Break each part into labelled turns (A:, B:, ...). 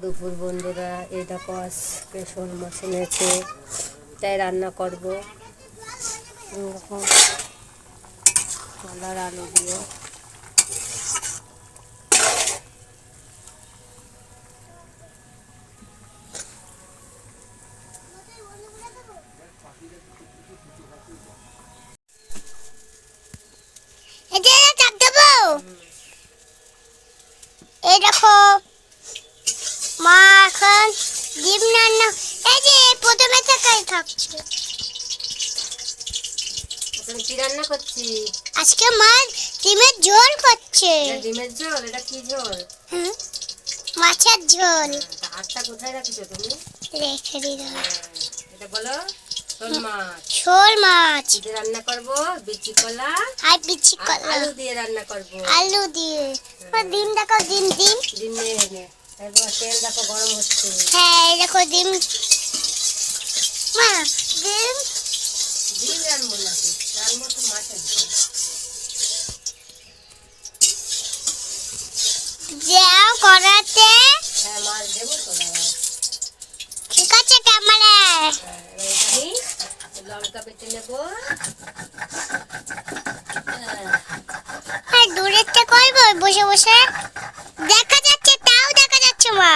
A: দুপুর বন্ধুরা এটা দেখো পেশন মাছ এনেছে তাই রান্না করব। এরকম কলার আলু দিয়ে
B: এটা চাপ দেবো এই দেখো মা এখন ডিম রান্না এই যে প্রথমে
A: এখন কি রান্না করছি?
B: আজকে মা ডিমের ঝোল করছে।
A: ডিমের ঝোল এটা কি ঝোল?
B: হুম, মাছের ঝোল।
A: হাতটা কোথায় রাখিছো তুমি?
B: রেখে দিলাম।
A: হ্যাঁ, এটা বলো শোল মাছ।
B: শোল মাছ।
A: দিয়ে রান্না করব? বিচি কলা
B: আর বিচি কলা।
A: আলু দিয়ে রান্না করব।
B: আলু দিয়ে। আর ডিম দেখো ডিম ডিম।
A: ডিম নিয়ে এনে। তারপর তেল দেখো গরম হচ্ছে।
B: হ্যাঁ দেখো ডিম মা ডিম।
A: ডিম
B: যাও করাতে।
A: হ্যাঁ মাছ দেবো তো দাদা
B: ঠিক আছে ক্যামেরা।
A: লঙ্কা বেটে নেব। হ্যাঁ,
B: আর দূরের থেকে করব বসে বসে দেখা যাচ্ছে তাও দেখা যাচ্ছে মা।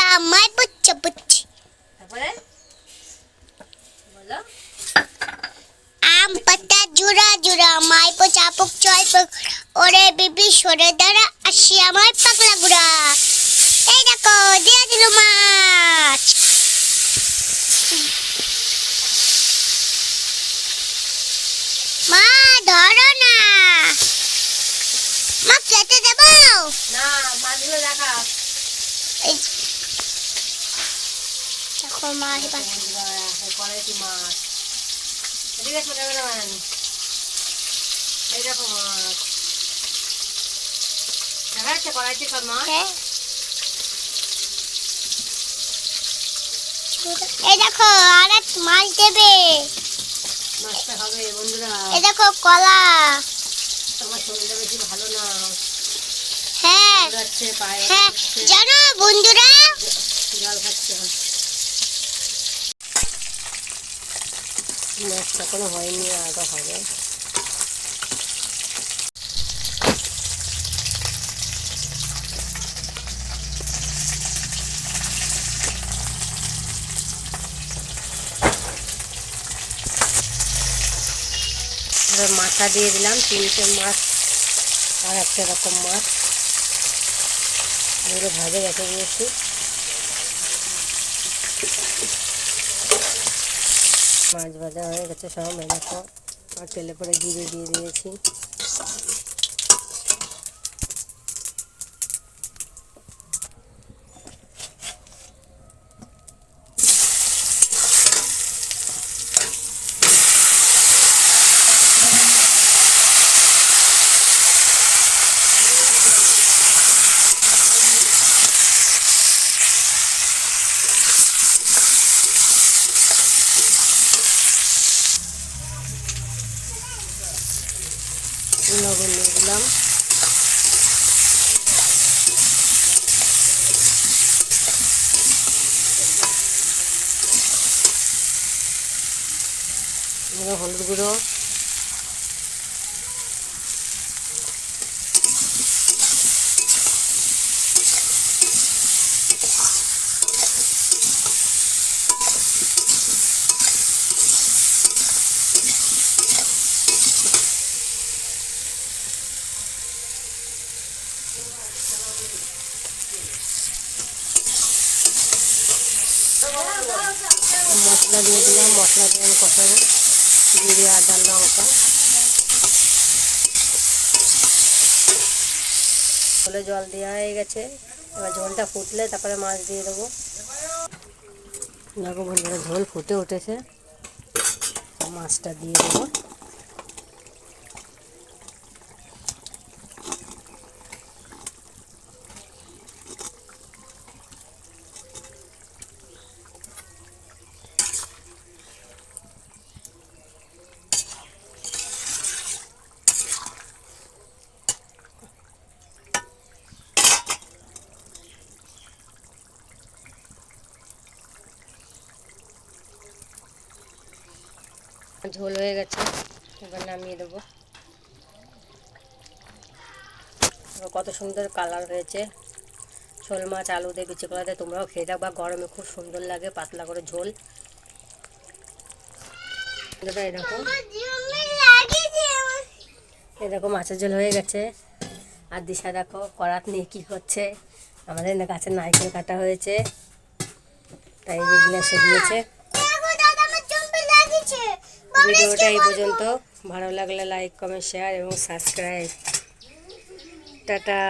B: জুড়া জুড়া মাই বুচ্ছে বুচ্ছে
A: তারপরে? বলো।
B: আম পাতা জুড়া জুড়া মাই পোচা পুক চয় পুক। ওরে বিবি সরে দাঁড়া আসি আমার পাগলা গুড়া। এই দেখো দিয়ে দিল মাছ। মা ধরো না। মা কেটে দেবো?
A: না মাছগুলো দেখা। মাছ
B: হ্যাঁ। এই দেখো দেবে
A: মাছটা হবে বন্ধুরা
B: এই দেখো, কলা।
A: তোমার শরীরটা ভালো না
B: হ্যাঁ। হ্যাঁ জানো বন্ধুরা?
A: জল খাচ্ছে মাছটা কোনো হয়নি আরও হবে। মাথা দিয়ে দিলাম, তিনটে মাছ আর একটা রকম মাছ। এগুলো ভাজে রেখে দিয়েছি মাছ ভাজা হয়ে গেছে সব দেখো আর তেলে পরে জিরে দিয়ে দিয়েছি। লবণ দিয়ে দিলাম। হলুদ গুঁড়ো। মশলা দিয়ে দিলাম মশলা দিয়ে আমি কষাবো। জিরে আদা লঙ্কা হলে জল দেওয়া হয়ে গেছে। এবার ঝোলটা ফুটলে তারপরে মাছ দিয়ে দেবো। দেখো বন্ধুরা, ঝোল ফুটে উঠেছে। মাছটা দিয়ে দেবো। ঝোল হয়ে গেছে, এবার নামিয়ে দেবো। কত সুন্দর কালার হয়েছে। শোল মাছ, আলু দিয়ে বিচি কলা দিয়ে তোমরাও খেয়ে দেখবা গরমে খুব সুন্দর লাগে পাতলা করে ঝোল। এরকম এরকম মাছের ঝোল হয়ে গেছে। আর দিশা দেখো, করাত নিয়ে কী করছে আমাদের গাছের নারকেল কাটা হয়েছে, তাই এগুলো এসে দিয়েছে। ভিডিওটা এই পর্যন্ত। ভালো লাগলে লাইক কমেন্ট শেয়ার এবং সাবস্ক্রাইব টাটা।